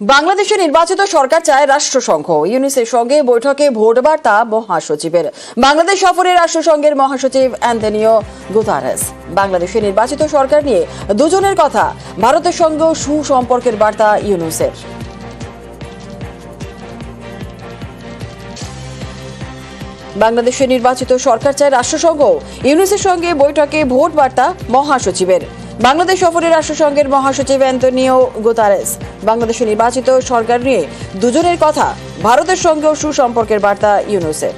বাংলাদেশে নির্বাচিত সরকার চায় রাষ্ট্রসংঘ। ইউনিসের সঙ্গে বৈঠকে ভোট বার্তা মহাসচিবের। বাংলাদেশ সফরে রাষ্ট্রসংঘের মহাসচিব অ্যান্টনিও গুতারেস। বাংলাদেশে নির্বাচিত সরকার নিয়ে দুজনের কথা, ভারতের সঙ্গেও সুসম্পর্কের বার্তা ইউনুসের বাংলাদেশে নির্বাচিত সরকার চায় রাষ্ট্রসংঘ। ইউনুসের সঙ্গে বৈঠকে ভোট বার্তা মহাসচিবের। বাংলাদেশ সফরে রাষ্ট্রসংঘের মহাসচিব অ্যান্টনিও গোতারেস। বাংলাদেশে নির্বাচিত সরকার নিয়ে দুজনের কথা ভারতের সঙ্গেও সুসম্পর্কের বার্তা ইউনুসের।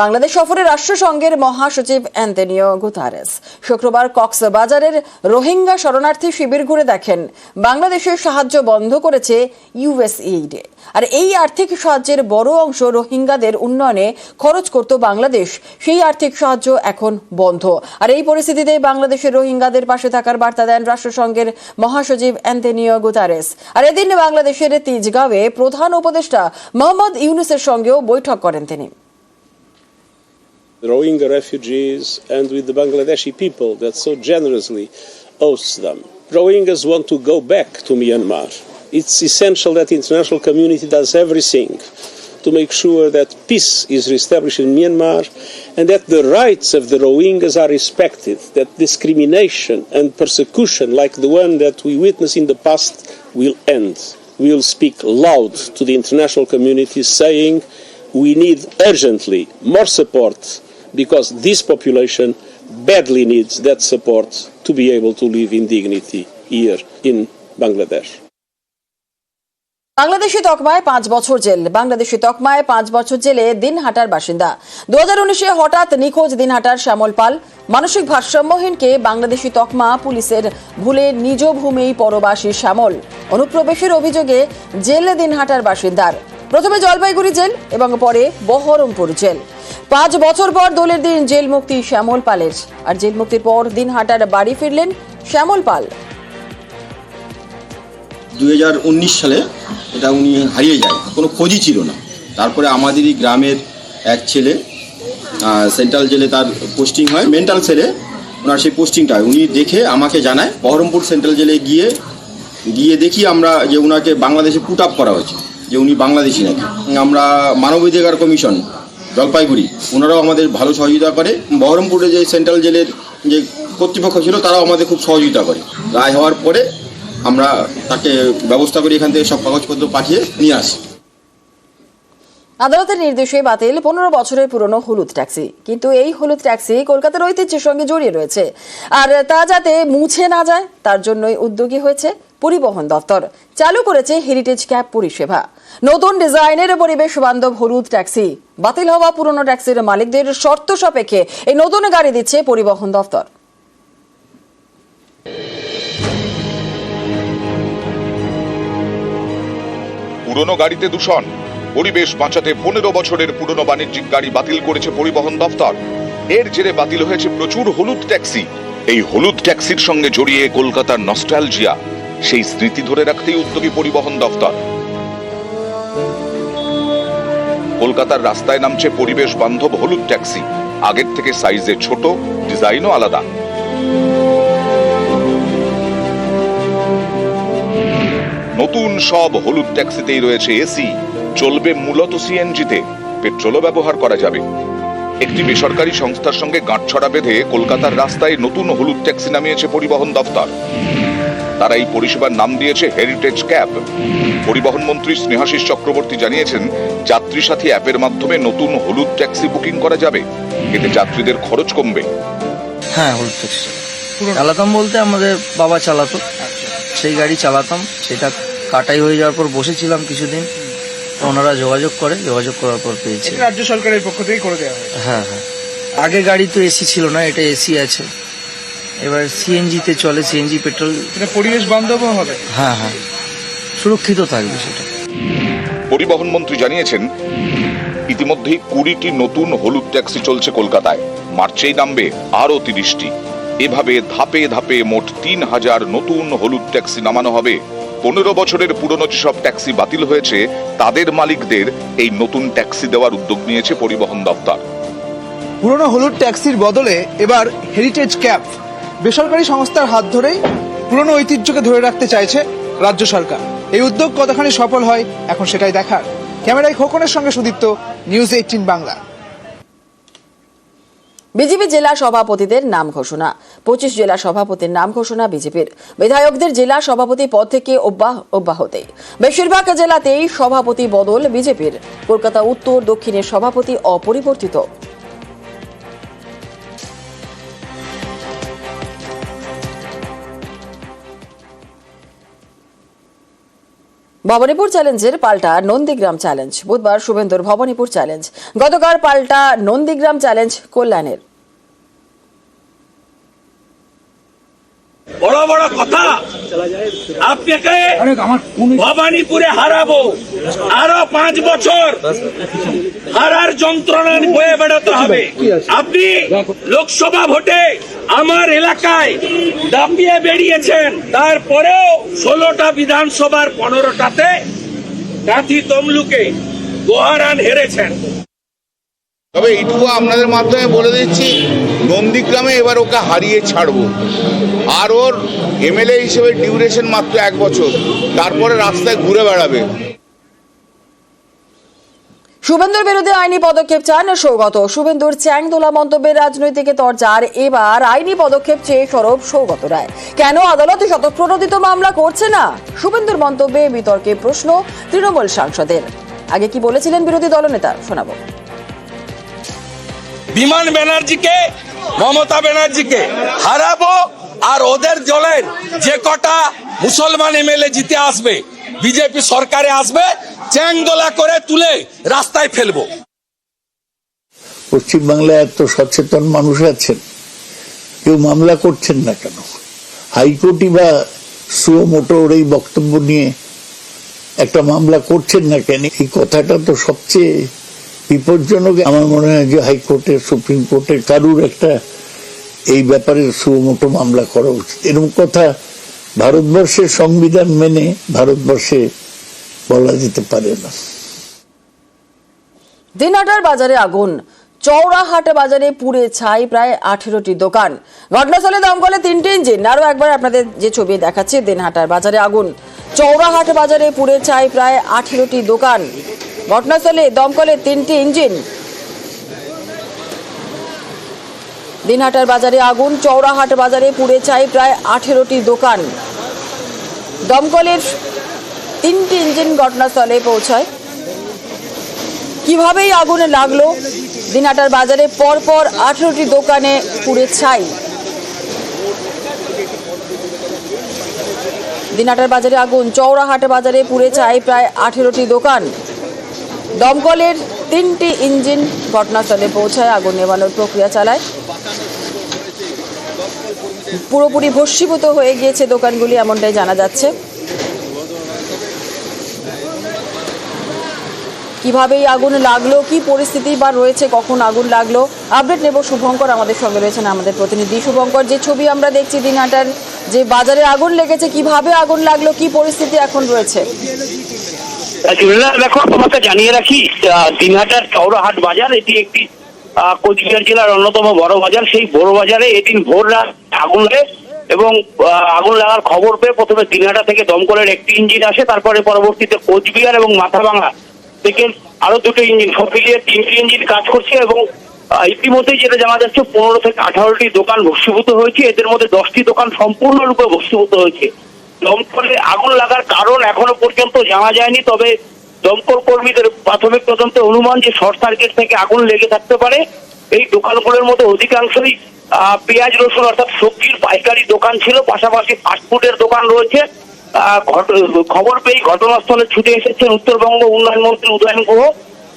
বাংলাদেশ সফরে রাষ্ট্রসংঘের মহাসচিব অ্যান্টনিও গুতারেস। শুক্রবার কক্সবাজারের রোহিঙ্গা শরণার্থী শিবির ঘুরে দেখেন, বাংলাদেশের সাহায্য বন্ধ করেছে ইউএসএইডে। আর এই আর্থিক সাহায্যের বড় অংশ রোহিঙ্গাদের উন্নয়নে খরচ করত বাংলাদেশ। সেই আর্থিক সাহায্য এখন বন্ধ। আর এই পরিস্থিতিতে বাংলাদেশের রোহিঙ্গাদের পাশে থাকার বার্তা দেন রাষ্ট্রসংঘের মহাসচিব অ্যান্টনিও গুতারেস। আর এদিন বাংলাদেশের তিজগাঁওয়ে প্রধান উপদেষ্টা মোহাম্মদ ইউনুসের সঙ্গেও বৈঠক করেন তিনি। Rohingya refugees and with the Bangladeshi people that so generously hosts them. Rohingyas want to go back to Myanmar. It's essential that the international community does everything to make sure that peace is reestablished in Myanmar and that the rights of the Rohingyas are respected, that discrimination and persecution like the one that we witnessed in the past will end. We will speak loud to the international community saying we need urgently more support because this population badly needs that support to be able to live in dignity here in Bangladesh. Bangladeshi তকমায় পাঁচ বছর jail. Bangladeshi তকমায় পাঁচ বছর জেলে দিনহাটার বাসিন্দা। দু হাজার উনিশে হঠাৎ নিখোঁজ দিনহাটার শ্যামল পাল। মানসিক ভারসাম্যহীনকে বাংলাদেশি তকমা পুলিশের ভুলে নিজ ভূমিই পরবাসী শ্যামল। অনুপ্রবেশের অভিযোগে জেল দিনহাটার বাসিন্দার। প্রথমে জলপাইগুড়ি জেল এবং পরে বহরমপুর জেল। পাঁচ বছর পর দোলের দিন জেল মুক্তি শ্যামল পালের। আর জেল মুক্তির পর দিনহাটার বাড়ি ফিরলেন শ্যামল পাল। দু হাজার উনিশ সালে এটা উনি হারিয়ে যায়। কোনো খোঁজই ছিল না। তারপরে আমাদেরই গ্রামের এক ছেলে সেন্ট্রাল জেলে তার পোস্টিং হয়। মেন্টাল সেলে ওনার সেই পোস্টিংটা উনি দেখে আমাকে জানায়, বহরমপুর সেন্ট্রাল জেলে গিয়ে গিয়ে দেখি আমরা যে ওনাকে বাংলাদেশে পুট আপ করা হয়েছে, যে উনি বাংলাদেশি নাকি। আমরা মানবাধিকার কমিশন জলপাইগুড়ি। ওনারাও আমাদের ভালো সহযোগিতা করে। বহরমপুরে যে সেন্ট্রাল জেলের যে কর্তৃপক্ষ ছিল, তারাও আমাদের খুব সহযোগিতা করে। রায় হওয়ার পরে আমরা তাকে ব্যবস্থা করি এখান থেকে সব কাগজপত্র পাঠিয়ে নিয়ে আসি। আদালতের নির্দেশে বাতিল পনেরো বছরের পুরনো হলুদ ট্যাক্সি। কিন্তু এই হলুদ ট্যাক্সি কলকাতার ঐতিহ্যের সঙ্গে জড়িয়ে রয়েছে। আর তা যাতে মুছে না যায়, তার জন্যই উদ্যোগী হয়েছে পরিবহন দপ্তর চালু করেছে হেরিটেজ ক্যাব পরিষেবা। নতুন ডিজাইনের পরিবেশ বান্ধব হলুদ ট্যাক্সি। বাতিল হওয়া পুরনো ট্যাক্সির মালিকদের শর্ত সাপেক্ষে এই নতুন গাড়ি দিচ্ছে পরিবহন দপ্তর পুরনো গাড়িতে দূষণ। পরিবেশ বাঁচাতে পনেরো বছরের পুরনো বাণিজ্যিক গাড়ি বাতিল করেছে পরিবহন দপ্তর এর জেরে বাতিল হয়েছে প্রচুর হলুদ ট্যাক্সি। এই হলুদ ট্যাক্সির সঙ্গে জড়িয়ে কলকাতার নস্টালজিয়া। সেই স্মৃতি ধরে রাখতেই উদ্যোগী পরিবহন দপ্তর। কলকাতার রাস্তায় নামছে পরিবেশ বান্ধব হলুদ ট্যাক্সি। আগের থেকে সাইজে ছোট, ডিজাইনও আলাদা। নতুন সব হলুদ ট্যাক্সিতেই রয়েছে এসি। চলবে মূলত সিএনজিতে। পেট্রোলও ব্যবহার করা যাবে। একটি বেসরকারি সংস্থার সঙ্গে গাঁটছড়া বেঁধে কলকাতার রাস্তায় নতুন হলুদ ট্যাক্সি নামিয়েছে পরিবহন দফতর তারা এই পরিষেবার নাম দিয়েছে হেরিটেজ ক্যাব পরিবহন মন্ত্রী স্নেহাশিস চক্রবর্তী জানিয়েছেন যাত্রী সাথী অ্যাপের মাধ্যমে নতুন হলুদ ট্যাক্সি বুকিং করা যাবে। এতে যাত্রীদের খরচ কমবে। হ্যাঁ হলুদ ট্যাক্সি। চালাতাম বলতে আমাদের বাবা চালাতো। সেই গাড়ি চালাতাম। সেটা কাটাই হয়ে যাওয়ার পর বসেছিলাম কিছুদিন। ওনারা যোগাযোগ করে। যোগাযোগ করার পর পেয়েছি। রাজ্য সরকারের পক্ষ থেকে করে দেওয়া হয়। হ্যাঁ হ্যাঁ। আগে গাড়ি তো এসি ছিল না এটা এসি আছে। এবার সিএনজিতে চলে সিএনজি পেট্রোল পরিবেশ বান্ধবও হবে। হ্যাঁ হ্যাঁ। সুরক্ষিত থাকবে সেটা। পরিবহন মন্ত্রী জানিয়েছেন ইতিমধ্যেই কুড়িটি নতুন হলুদ ট্যাক্সি চলছে কলকাতায়। মার্চেই নামবে আরও তিরিশটি। এভাবে ধাপে ধাপে মোট তিন হাজার নতুন হলুদ ট্যাক্সি নামানো হবে। পনেরো বছরের পুরনো যেসব ট্যাক্সি বাতিল হয়েছে তাদের মালিকদের এই নতুন ট্যাক্সি দেওয়ার উদ্যোগ নিয়েছে পরিবহন দপ্তর। পুরনো হলুদ ট্যাক্সির বদলে এবার হেরিটেজ ক্যাব বেসরকারি সংস্থার হাত ধরেই পুরনো ঐতিহ্যকে ধরে রাখতে চাইছে রাজ্য সরকার। এই উদ্যোগ কতখানি সফল হয় এখন সেটাই দেখার। ক্যামেরায় খোকনের সঙ্গে Sudipta news eighteen Bangla. BJP জেলা সভাপতিদের নাম ঘোষণা। পঁচিশ জেলা সভাপতির নাম ঘোষণা বিজেপির। বিধায়কদের জেলা সভাপতি পদ থেকে অব্যাহ- অব্যাহতি। বেশিরভাগ জেলাতেই সভাপতি বদল বিজেপির। কলকাতা, উত্তর, দক্ষিণের সভাপতি অপরিবর্তিত। ভবানীপুর চ্যালেঞ্জের পাল্টা নন্দীগ্রাম চ্যালেঞ্জ। বুধবার শুভেন্দুর ভবানীপুর চ্যালেঞ্জ। গতকাল পাল্টা নন্দীগ্রাম চ্যালেঞ্জ কল্যাণের। বড় বড় কথা। আপনাকে ভবানীপুরে হারাবো। আরও পাঁচ বছর হারার যন্ত্রণা বয়ে বেড়াতে হবে। আপনি লোকসভা ভোটে আমার এলাকায় দাপিয়ে বেরিয়েছেন। তারপরেও ষোলোটা বিধানসভার পনেরোটাতে কাঁথি তমলুকে গোহারান হেরেছেন। তবে এইটুকু আপনাদের মাধ্যমে বলে দিচ্ছি, নন্দীগ্রামে এবার ওকে হারিয়ে ছাড়বো। আর ওর এমএলএ হিসেবে ডিউরেশন মাত্র এক বছর। তারপরে রাস্তায় ঘুরে বেড়াবে। শুভেন্দুর বিরুদ্ধে আইনি পদক্ষেপ চান সৌগত। শুভেন্দুর চ্যাংদোলা মন্তব্যের রাজনৈতিক তরজার এবার আইনি পদক্ষেপ চেয়ে সরব সৌগত রায়। কেন আদালতে শতপ্রণোদিত মামলা করছে না? শুভেন্দুর মন্তব্যে বিতর্কে প্রশ্ন তৃণমূল সাংসদের। আগে কি বলেছিলেন বিরোধী দলনেতা? শোনাবো। বিমান ব্যানার্জিকে, মমতা ব্যানার্জিকে হারাবো আর ওদের দলের যে কটা মুসলমান এমএলএ জিতে আসবে, বিজেপি সরকারে আসবে চ্যাংদোলা করে তুলে রাস্তায় ফেলব। পশ্চিমবাংলায় এত সচেতন মানুষ আছেন, কেউ মামলা করছেন না কেন? হাইকোর্টই বা সুও মোটোর এই বক্তব্য নিয়ে একটা মামলা করছেন না কেন? এই কথাটা তো সবচেয়ে বিপজ্জনক। আমার মনে হয় যে হাইকোর্টের, সুপ্রিম কোর্টের কারুর একটা এই ব্যাপারে সুমোটো মামলা করা উচিত। এরকম কথা ভারতবর্ষের সংবিধান মেনে ভারতবর্ষে বলা যেতে পারে না। দিনহাটার বাজারে আগুন। চৌরাহাট বাজারে পুড়ে ছাই, প্রায় আঠেরোটি দোকান। ঘটনাস্থলে দমকলে তিনটি ইঞ্জিন। আরও একবার আপনাদের যে ছবি দেখাচ্ছি, দিনহাটার বাজারে আগুন। চৌরাহাট বাজারে পুড়ে ছাই, প্রায় আঠেরোটি দোকান। ঘটনাস্থলে দমকলে তিনটি ইঞ্জিন। দিনহাটার বাজারে আগুন। চৌরাহাট বাজারে পুড়ে ছাই, প্রায় আঠেরোটি দোকান। দমকলের তিনটি ইঞ্জিন ঘটনাস্থলে পৌঁছায়। কীভাবে এই আগুনে লাগল, দিনাটার বাজারে পরপর আঠেরোটি দোকানে পুড়ে ছাই। দিনাটার বাজারে আগুন চৌরাহাট বাজারে পুড়ে ছাই প্রায় আঠেরোটি দোকান। দমকলের তিনটি ইঞ্জিন ঘটনাস্থলে পৌঁছায়, আগুন নেভানোর প্রক্রিয়া চালায়। পুরোপুরি ভস্মীভূত হয়ে গিয়েছে দোকানগুলি, এমনটাই জানা যাচ্ছে। কীভাবে এই আগুন লাগল, কি পরিস্থিতি বা রয়েছে, কখন আগুন লাগল? আপডেট নেব শুভঙ্কর, আমাদের সঙ্গে রয়েছেন আমাদের প্রতিনিধি। শুভঙ্কর, যে ছবি আমরা দেখছি দিনহাটার, যে বাজারে আগুন লেগেছে, কীভাবে আগুন লাগল, কি পরিস্থিতি এখন রয়েছে? দেখো, তোমাকে জানিয়ে রাখি দিনহাটার চৌরাহাট বাজার, এটি একটি কোচবিহার জেলার অন্যতম বড় বাজার। সেই বড় বাজারে এদিন ভোর রাত আগুন এবং আগুন লাগার খবর পেয়ে প্রথমে দিনহাটা থেকে দমকলের একটি ইঞ্জিন আসে, তারপরে পরবর্তীতে কোচবিহার এবং মাথাভাঙা থেকে আরও দুটো ইঞ্জিন সব মিলিয়ে তিনটি ইঞ্জিন কাজ করছে এবং ইতিমধ্যেই যেটা জানা যাচ্ছে পনেরো থেকে আঠারোটি দোকান ভস্মীভূত হয়েছে, এদের মধ্যে দশটি দোকান সম্পূর্ণরূপে ভস্মীভূত হয়েছে। দমকলে আগুন লাগার কারণ এখনও পর্যন্ত জানা যায়নি, তবে দমকল কর্মীদের প্রাথমিক তদন্তে অনুমান যে শর্ট সার্কিট থেকে আগুন লেগে থাকতে পারে, এই দোকানগুলোর মধ্যে অধিকাংশই পেঁয়াজ রসুন, অর্থাৎ সবজির পাইকারি দোকান ছিল, পাশাপাশি ফাস্টফুডের দোকান রয়েছে। খবর পেয়ে ঘটনাস্থলে ছুটে এসেছেন উত্তরবঙ্গ উন্নয়ন মন্ত্রী উদয়ন গুহ।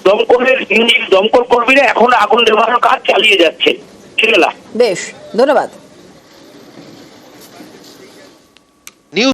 দমকলের ইঞ্জিন দমকল কর্মীরা এখন আগুন নেভানোর কাজ চালিয়ে যাচ্ছে। বেশ, ধন্যবাদ।